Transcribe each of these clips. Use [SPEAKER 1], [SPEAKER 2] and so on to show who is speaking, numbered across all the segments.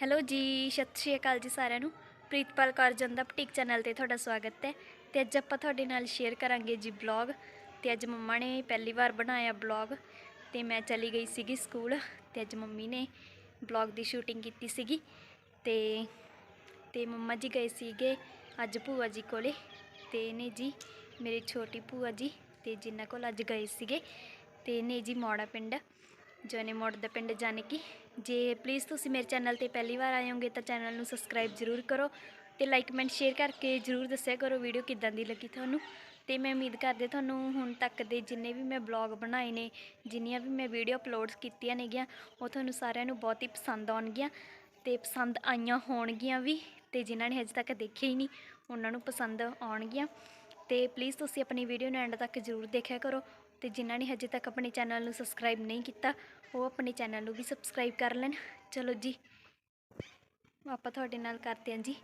[SPEAKER 1] Hello ਜੀ, ਸਤਿ ਸ਼੍ਰੀ ਅਕਾਲ ਜੀ ਸਾਰਿਆਂ ਨੂੰ। ਪ੍ਰੀਤਪਾਲ ਕੌਰ ਜੰਦਾ ਬੁਟੀਕ ਚੈਨਲ ਤੇ ਤੁਹਾਡਾ ਸਵਾਗਤ ਹੈ। ਤੇ ਅੱਜ ਆਪਾਂ ਤੁਹਾਡੇ ਨਾਲ ਸ਼ੇਅਰ ਕਰਾਂਗੇ ਜੀ ਬਲੌਗ ਤੇ ਅੱਜ ਮੰਮਾ ਨੇ ਪਹਿਲੀ ਵਾਰ ਬਣਾਇਆ ਬਲੌਗ ਤੇ ਮੈਂ ਚਲੀ ਗਈ ਸੀਗੀ ਸਕੂਲ ਤੇ ਅੱਜ ਮੰਮੀ ਨੇ ਬਲੌਗ ਦੀ ਸ਼ੂਟਿੰਗ ਕੀਤੀ ਸੀਗੀ। ਤੇ ਤੇ ਮੰਮਾ ਜੀ ਗਏ ਸੀਗੇ ਅੱਜ ਭੂਆ ਜੀ ਕੋਲੇ। ਤੇ ਨੇ ਜੀ, ਮੇਰੀ ਛੋਟੀ ਭੂਆ ਜੀ ਤੇ ਜਿਨ੍ਹਾਂ ਕੋਲ ਅੱਜ ਗਏ ਸੀਗੇ। ਤੇ ਨੇ ਜੀ ਮੋੜਾ ਪਿੰਡ। ਜੋਨੇ ਮੋੜ ਦਾ ਪਿੰਡ ਜਾਣਕੀ ਜੇ ਪਲੀਜ਼ ਤੁਸੀਂ ਮੇਰੇ ਚੈਨਲ ਤੇ ਪਹਿਲੀ ਵਾਰ ਆਏ ਹੋਗੇ ਤਾਂ ਚੈਨਲ ਨੂੰ ਸਬਸਕ੍ਰਾਈਬ ਜ਼ਰੂਰ ਕਰੋ ਤੇ ਲਾਈਕ ਕਮੈਂਟ ਸ਼ੇਅਰ ਕਰਕੇ ਜ਼ਰੂਰ ਦੱਸਿਆ ਕਰੋ ਵੀਡੀਓ ਕਿੱਦਾਂ ਦੀ ਲੱਗੀ ਤੁਹਾਨੂੰ। ਤੇ ਮੈਂ ਉਮੀਦ ਕਰਦੀ ਤੁਹਾਨੂੰ ਹੁਣ ਤੱਕ ਦੇ ਜਿੰਨੇ ਵੀ ਮੈਂ ਬਲੌਗ ਬਣਾਏ ਨੇ, ਜਿੰਨੀਆਂ ਵੀ ਮੈਂ ਵੀਡੀਓ ਅਪਲੋਡ ਕੀਤੀਆਂ ਨੇਗੀਆਂ, ਉਹ ਤੁਹਾਨੂੰ ਸਾਰਿਆਂ ਨੂੰ ਬਹੁਤ ਹੀ ਪਸੰਦ ਆਉਣਗੀਆਂ ਤੇ ਪਸੰਦ ਆਈਆਂ ਹੋਣਗੀਆਂ ਵੀ ਤੇ ਜਿਨ੍ਹਾਂ ਨੇ ਹਜੇ ਤੱਕ ਦੇਖਿਆ ਹੀ ਨਹੀਂ, ਉਹਨਾਂ ਨੂੰ ਪਸੰਦ ਆਉਣਗੀਆਂ। ਤੇ ਪਲੀਜ਼ ਤੁਸੀਂ ਆਪਣੀ ਵੀਡੀਓ ਨੂੰ ਐਂਡ ਤੱਕ ਜ਼ਰੂਰ ਦੇਖਿਆ ਕਰੋ ਤੇ ਜਿਨ੍ਹਾਂ ਨੇ ਹਜੇ ਤੱਕ ਆਪਣੇ ਚੈਨਲ ਨੂੰ ਸਬਸਕ੍ਰਾਈਬ ਨਹੀਂ ਕੀਤਾ ਉਹ ਆਪਣੇ ਚੈਨਲ ਨੂੰ ਵੀ ਸਬਸਕ੍ਰਾਈਬ ਕਰ ਲੈਣ। ਚਲੋ ਜੀ ਆਪਾਂ ਤੁਹਾਡੇ ਨਾਲ ਕਰਦੇ ਹਾਂ ਜੀ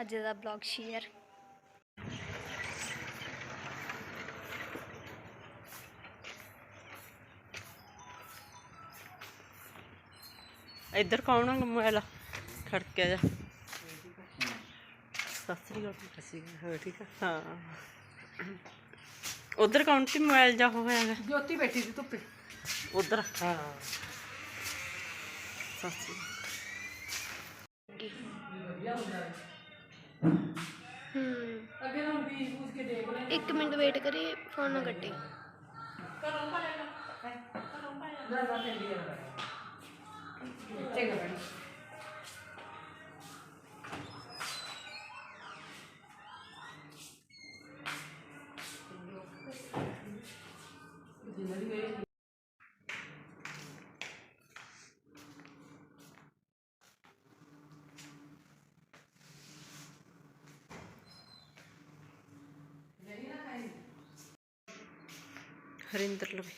[SPEAKER 1] ਅੱਜ ਦਾ ਬਲੌਗ ਸ਼ੇਅਰ
[SPEAKER 2] ਇੱਧਰ ਕੌਣ ਆ ਮੋਬਾਈਲ ਖੜਕਿਆ ਜਾ। ਸਤਿ ਸ੍ਰੀ ਅਕਾਲ। ਸਤਿ ਸ੍ਰੀ ਅਕਾਲ ਠੀਕ ਆ? ਹਾਂ। ਉਧਰ ਕੌਣ ਸੀ? ਮੋਬਾਈਲ ਜਾ ਹੋਇਆ ਹੈਗਾ।
[SPEAKER 3] ਜੋਤੀ ਬੈਠੀ ਸੀ ਧੁੱਪੇ।
[SPEAKER 2] ਉਧਰ ਹਾਂ। ਸਤਿ ਸ੍ਰੀ ਅਕਾਲ।
[SPEAKER 3] ਅੱਗੇ ਹੁਣ ਵੀ ਪੂਛ ਕੇ ਦੇਖ ਲੈ
[SPEAKER 4] ਇੱਕ ਮਿੰਟ ਵੇਟ ਕਰੀ ਫੋਨ ਨਾ ਕੱਟੀ
[SPEAKER 3] ਨਾ ਨਾ ਤੇ ਲਿਆ ਚੰਗਾ।
[SPEAKER 2] ਹਰਿੰਦਰ ਲਵੇ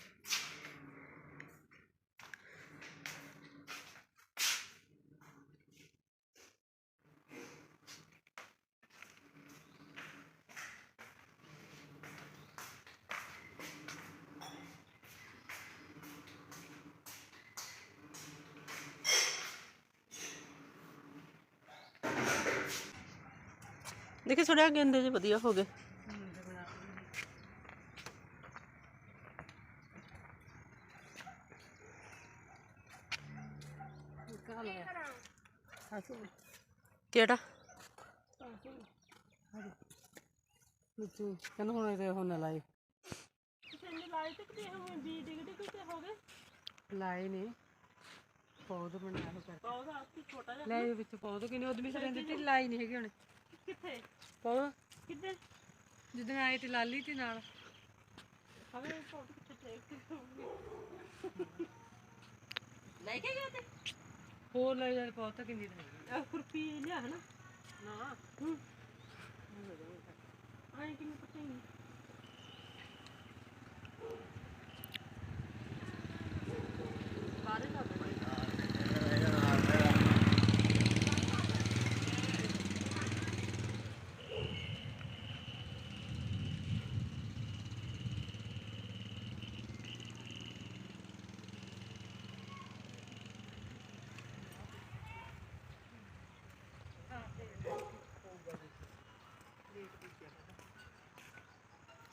[SPEAKER 2] ਦੇਖੇ ਥੋੜਾ ਗੰਦੇ ਜਿਹੇ ਵਧੀਆ ਹੋ ਗਏ ਕਿਹੜਾ?
[SPEAKER 3] ਤੂੰ ਕਹਿੰਦਾ ਹੁਣ ਇਹ ਹੁਣ ਲਾਏ। ਲਾਏ ਨੇ। ਪੌਦ ਬਣਾਇਆ ਹੋ ਕਰ ਪੌਦਾ ਛੋਟਾ ਜਿਹਾ ਲੈ ਇਹ ਵਿੱਚ ਪੌਦ ਕਿਨੇ ਉਦਮੀ ਸਰੇ ਦਿੱਤੀ ਲਾਈ ਨਹੀਂ ਹੈਗੀ ਹੁਣ। ਕਿੱਥੇ? ਪੌਦ? ਕਿੱਥੇ ਜਦੋਂ ਆਏ ਤੇ ਲਾਲੀ ਤੇ ਨਾਲ।
[SPEAKER 2] ਲੈ ਕੇ ਗਏ ਤੇ
[SPEAKER 3] ਹੋਰ ਲੈ ਜਾ ਪੌਦ ਤਾਂ ਕਿੰਨੀ ਰਹੀ
[SPEAKER 2] ਆ। ਖੁਰਪੀ ਲਿਆ ਹਨਾ
[SPEAKER 3] ਨਾ।
[SPEAKER 2] ਆਏ ਕਿਵੇਂ ਪਤਾ ਨਹੀਂ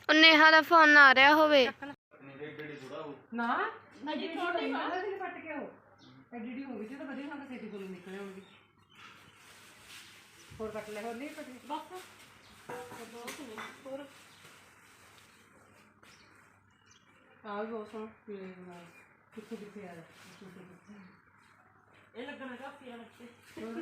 [SPEAKER 4] ਉਹ ਨੇਹਾ ਦਾ ਫੋਨ ਆ ਰਿਹਾ ਹੋਵੇ।
[SPEAKER 3] ਨਾ ਅਜੀ ਛੋਟੀ ਨਾ ਤੇ ਫਟ ਕੇ ਹੋ ਐਡੀਡੀ ਹੋ ਗਈ ਤੇ ਤਾਂ ਵਧੀਆ ਸੰਗ ਸੇਤੀ ਕੋਲ ਨਿਕਲੇ ਹੋਣਗੇ ਹੋਰ ਕੱਟ ਲੈ ਹੋਰ ਨਹੀਂ ਕੱਟ ਬਸ।
[SPEAKER 2] ਹੋਰ
[SPEAKER 3] ਆ ਵੀ ਬਹੁਤ ਸੋਹਣਾ ਪੀਲੇ ਨਾਲ ਕਿੱਥੇ ਕਿੱਥੇ ਆ
[SPEAKER 2] ਇਹ ਲੱਗਣਾ ਕਾਫੀ ਆ ਲੱਗੇ
[SPEAKER 3] ਨਾ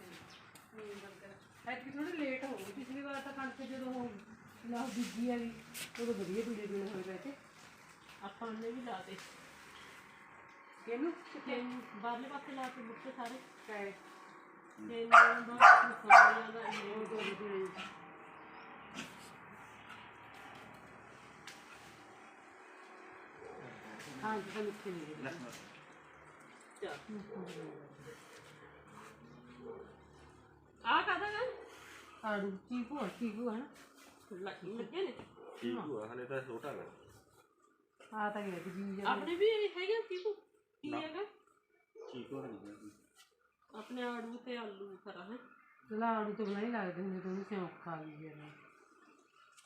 [SPEAKER 3] ਐਤਕੀ ਥੋੜੀ ਲੇਟ ਹੋ ਗਈ। ਪਿਛਲੀ ਵਾਰ ਤਾਂ ਕਣਕ ਜਦੋਂ ਲਾਹ ਬੀਜੀ ਵਾਲੀ ਉਦੋਂ ਵਧੀਆ ਪੀਲੇ ਪੀਲੇ ਹੋਏ ਪਏ ਤੇ।
[SPEAKER 2] ਆਪਾਂ ਨੇ ਵੀ ਲਾ ਦੇ
[SPEAKER 3] ਕਿਹਨੂੰ?
[SPEAKER 2] ਤੇ ਬਾਹਰਲੇ ਪਾਸੇ ਲਾ ਕੇ ਬੁੱਕੇ ਸਾਰੇ।
[SPEAKER 3] ਕਾਇ
[SPEAKER 2] ਤੇ ਨਾਲ ਦਾ ਮਸਾਲਿਆਂ ਦਾ ਇਹ
[SPEAKER 3] ਤੋਂ ਵੀ ਹਾਂ। ਜੀ ਮਿੱਠੇ ਨਹੀਂ
[SPEAKER 2] ਚਾ ਆ ਕਾਦਾ ਗਾ
[SPEAKER 3] ਆੜੂ ਚੀਕੂ ਆ ਚੀਕੂ ਹੈ ਨਾ
[SPEAKER 2] ਲੱਗੀ ਲੱਗੇ ਨੇ।
[SPEAKER 5] ਠੀਕ ਹੋਆ ਹਲੇ ਤਾਂ ਛੋਟਾ ਗਾ।
[SPEAKER 3] ਆ ਤਾਂ ਗਿਆ ਜੀ
[SPEAKER 2] ਆਪਣੇ ਵੀ ਹੈਗੇ ਕੀਕੂ ਕੀ ਹੈਗਾ?
[SPEAKER 5] ਠੀਕ ਹੋ ਨਹੀਂ
[SPEAKER 2] ਆਪਣੇ ਆੜੂ ਤੇ ਆਲੂ ਖਰਾ ਹੈ?
[SPEAKER 3] ਚਲਾ ਆੜੂ ਤੋਂ ਬਣਾਈ ਲੱਗਦੇ ਹੁੰਦੇ ਤੋਂ ਸਿਉਂ ਖਾ ਲਈ ਜਰਾ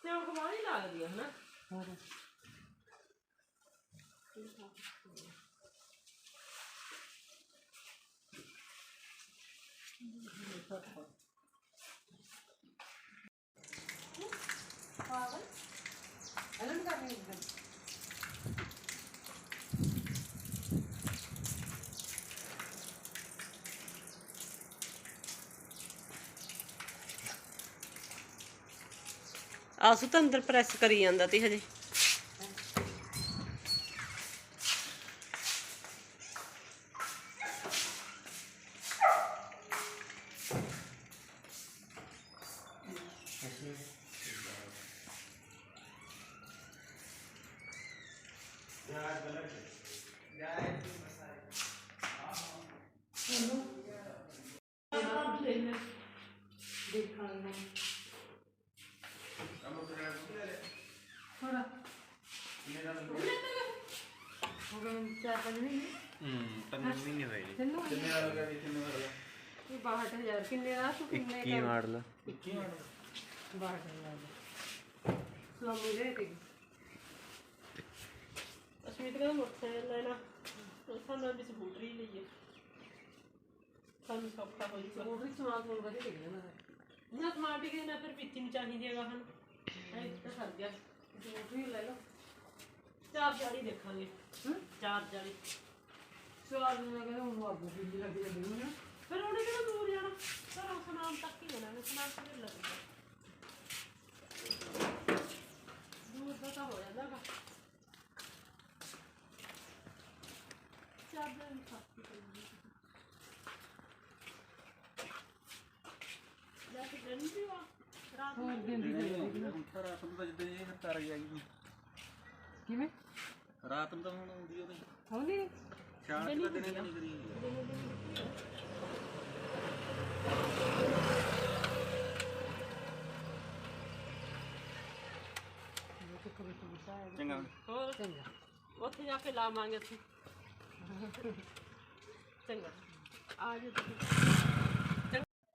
[SPEAKER 2] ਤੇ ਉਹ ਕਮਾਈ ਲੱਗਦੀ ਹੈ ਹਨਾ?
[SPEAKER 3] ਹੋਰ?
[SPEAKER 2] ਆਸੂ ਤਾਂ ਅੰਦਰ ਪ੍ਰੈਸ ਕਰੀ ਜਾਂਦਾ ਤੇ ਹਜੇ
[SPEAKER 3] ਥੋੜਾ ਹੋ ਗਏ ਚਾਰ ਪੰਜ ਮਹੀਨੇ
[SPEAKER 5] ਹੂੰ ਤਾਂ ਮਹੀਨੇ ਹੋਏ ਨੇ
[SPEAKER 3] ਤੈਨੂੰ
[SPEAKER 5] ਕਿੰਨੇ ਵਾਰ ਗਿਆ ਕਿੰਨੇ ਵਾਰ ਗਿਆ
[SPEAKER 3] ਇਹ 62000 ਕਿੰਨੇ ਦਾ? ਤੂੰ ਕਿੰਨੇ
[SPEAKER 5] ਕੀ ਮਾਡਲ।
[SPEAKER 3] 62000 ਸੋ ਮੁਝੇ ਤੇ।
[SPEAKER 2] ਅਸ਼ਮੀਤ ਕਹਿੰਦਾ ਮੋਟਰਸਾਈਕਲ ਲੈਣਾ। ਉਹ ਸਾਨੂੰ ਵੀ ਸਕੂਟਰੀ ਲਈਏ। ਸਾਨੂੰ ਸੌਖਾ ਹੋ ਜੂਗਾ
[SPEAKER 3] ਉਹ ਵੀ ਸਮਾਨ ਕੋਲ ਵਧੀਆ ਦੇਖਣਾ ਮੈਂ
[SPEAKER 2] ਨਾ ਸਮਾਰਟ ਹੀ ਨਾ ਫਿਰ ਵਿੱਚ ਨਹੀਂ ਚਾਹੀਦੀ ਹੈਗਾ ਹਨ ਇਹ ਤਾਂ ਸਰ ਗਿਆ।
[SPEAKER 3] ਵੀ ਲੈ ਲਓ।
[SPEAKER 2] ਚਾਰ ਜਾਲੀ ਦੇਖਾਂਗੇ।
[SPEAKER 3] ਹੂੰ?
[SPEAKER 2] ਚਾਰ ਜਾਲੀ।
[SPEAKER 3] ਸਵਾਲ ਨੂੰ ਕਹਿੰਦਾ ਉਹ ਮਾਗੂ ਵੀ ਲੱਗ ਜਾਂਦੀ ਹੈ
[SPEAKER 2] ਫਿਰ ਉਹਨੇ ਕਿਹੜਾ ਦੂਰ ਜਾਣਾ? ਸਰ ਉਸ ਨਾਮ ਤੱਕ ਹੀ ਜਾਣਾ ਸਨਾਮ ਤੇ ਲੱਗਦਾ ਦੂਰ ਦਾ ਤਾਂ ਹੋ ਜਾਂਦਾ ਗਾ ਚਾਰ ਜਾਲੀ ਖਾਤੀ ਲੈ ਕੇ ਗੰਦੀ ਵੀ ਆ ਰਾਤ ਨੂੰ
[SPEAKER 3] ਹੋਰ ਦਿਨ ਦੀ ਗੱਲ
[SPEAKER 5] ਹੁਣ ਤਾਂ ਰਾਤ ਨੂੰ ਤਾਂ ਜਿੱਦਾਂ ਇਹ ਤਾਰ ਆਈ
[SPEAKER 3] ਕਿਵੇਂ?
[SPEAKER 5] ਰਾਤ ਨੂੰ ਤਾਂ ਹੁਣ ਆਉਂਦੀ ਉਹਦੀ।
[SPEAKER 3] ਹੋਣੀ
[SPEAKER 5] ਸ਼ਾਮ ਨੂੰ ਤਾਂ ਦਿਨੇ ਤਾਂ ਨਹੀਂ ਕਰੀ ਹੁੰਦੀ ਚੰਗਾ।
[SPEAKER 2] ਹੋਰ?
[SPEAKER 3] ਚੰਗਾ।
[SPEAKER 2] ਉੱਥੇ ਜਾ ਕੇ ਲਾਵਾਂਗੇ ਅਸੀਂ। ਚੰਗਾ। ਆ ਜਾ ਤੁਸੀਂ।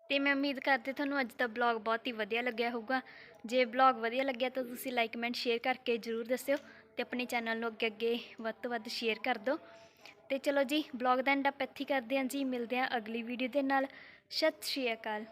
[SPEAKER 1] ਤੇ ਮੈਂ ਉਮੀਦ ਕਰਦੀ ਤੁਹਾਨੂੰ ਅੱਜ ਦਾ ਬਲੌਗ ਬਹੁਤ ਹੀ ਵਧੀਆ ਲੱਗਿਆ ਹੋਊਗਾ। ਜੇ ਬਲੌਗ ਵਧੀਆ ਲੱਗਿਆ ਤਾਂ ਤੁਸੀਂ ਲਾਈਕ ਕਮੈਂਟ ਸ਼ੇਅਰ ਕਰਕੇ ਜਰੂਰ ਦੱਸਿਓ ਤੇ ਆਪਣੇ ਚੈਨਲ ਨੂੰ ਅੱਗੇ ਅੱਗੇ ਵੱਧ ਤੋਂ ਵੱਧ ਸ਼ੇਅਰ ਕਰ ਦਿਓ। ਤੇ ਚਲੋ ਜੀ ਬਲੌਗ ਦਾ ਐਂਡ ਅਪ ਇੱਥੇ ਹੀ ਕਰਦੇ ਹਾਂ ਜੀ, ਮਿਲਦੇ ਹਾਂ ਅਗਲੀ ਵੀਡੀਓ ਦੇ ਨਾਲ। ਸਤਿ ਸ਼੍ਰੀ ਅਕਾਲ।